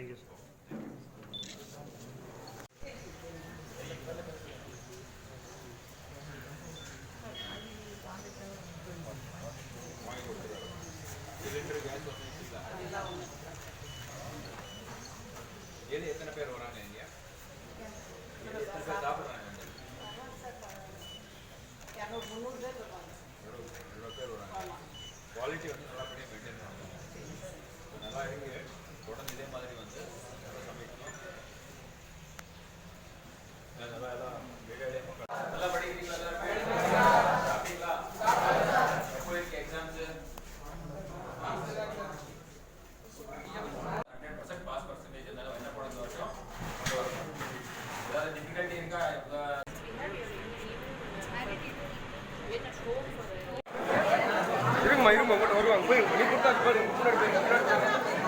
Thank you sir cylinder case ஒன்று எத்தனை பேர் வராங்க இங்கே எத்தனை பேர் சாப்பிட்றாங்க இரநூறு பேர் வராங்க குவாலிட்டி வந்து நல்லபடியாக மெயின்டைன் பண்ணுவாங்க நல்லா இருக்கு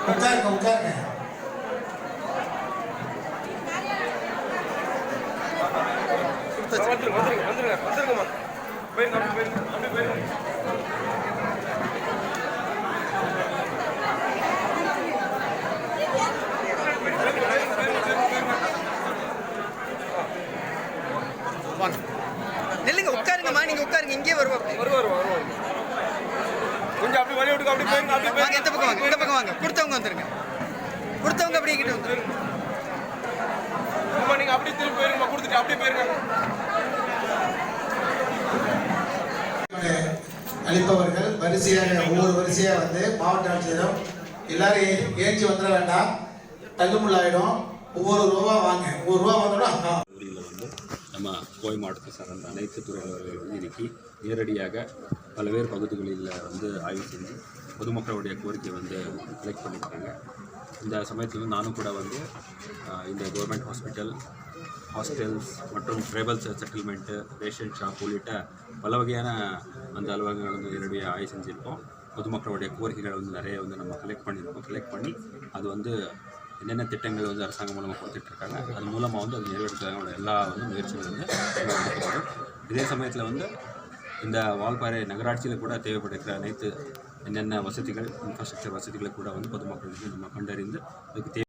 உட்காருங்க உட்காருங்க வந்துருங்க வந்துருங்க வந்துருங்க வந்துருங்கம்மா போயிருங்க அப்படி போயிருங்க அப்படி போயிருங்க நில்லுங்க உட்காருங்கம்மா. நீங்க உட்காருங்க. இங்கே வருவாங்க வருவார் வருவார் கொஞ்சம் அப்படி வழி விட்டுங்க அப்படி போயிருங்க அப்படி வாங்க இந்த பக்கம் வாங்க இந்த பக்கம் வாங்க. கொடுத்தவங்க வந்துருங்க. கொடுத்தவங்க அப்படியே கிட்ட வந்துருங்க. அம்மா நீங்க அப்படியே திரும்பி போயிருங்கம்மா கொடுத்துட்டு அப்படியே போயிருங்க. அளிப்பவர்கள் வரிசையாக ஒவ்வொரு வரிசையாக வந்து மாவட்ட ஆட்சியரும் எல்லாரும் ஏஞ்சி வந்துட வேண்டாம். தள்ளுமுள்ளாயிடும் ஒவ்வொரு ரூபா வாங்க. ஒரு ரூபா வாங்கணும் பகுதியில் வந்து நம்ம கோவை மாவட்டத்தை சார்ந்த அனைத்து துறை அலுவலர்கள் வந்து இன்னைக்கு நேரடியாக பல்வேறு பகுதிகளில் வந்து ஆய்வு செஞ்சு பொதுமக்களுடைய கோரிக்கை வந்து கலெக்ட் பண்ணியிருக்காங்க. இந்த சமயத்தில் நானும் கூட வந்து இந்த கவர்மெண்ட் ஹாஸ்பிட்டல் ஹாஸ்டல்ஸ் மற்றும் ட்ரைபல் செட்டில்மெண்ட்டு ரேஷன் ஷாப் உள்ளிட்ட பல வகையான அந்த அலுவலகங்கள் வந்து நேரடியாக ஆய்வு செஞ்சுருக்கோம். பொதுமக்களுடைய கோரிக்கைகளை வந்து நிறைய வந்து நம்ம கலெக்ட் பண்ணியிருக்கோம். கலெக்ட் பண்ணி அது வந்து என்னென்ன திட்டங்கள் வந்து அரசாங்கம் மூலமாக கொடுத்துட்ருக்காங்க அது மூலமாக வந்து அது நிறைவேற்றுறதுக்கான எல்லா வந்து முயற்சிகள் வந்து இதே சமயத்தில் வந்து இந்த வால்பாறை நகராட்சியில் கூட தேவைப்படுகிற அனைத்து என்னென்ன வசதிகள் இன்ஃப்ராஸ்ட்ரக்சர் வசதிகளை கூட வந்து பொதுமக்களுக்கு நம்ம கண்டறிந்து அதுக்கு தேவை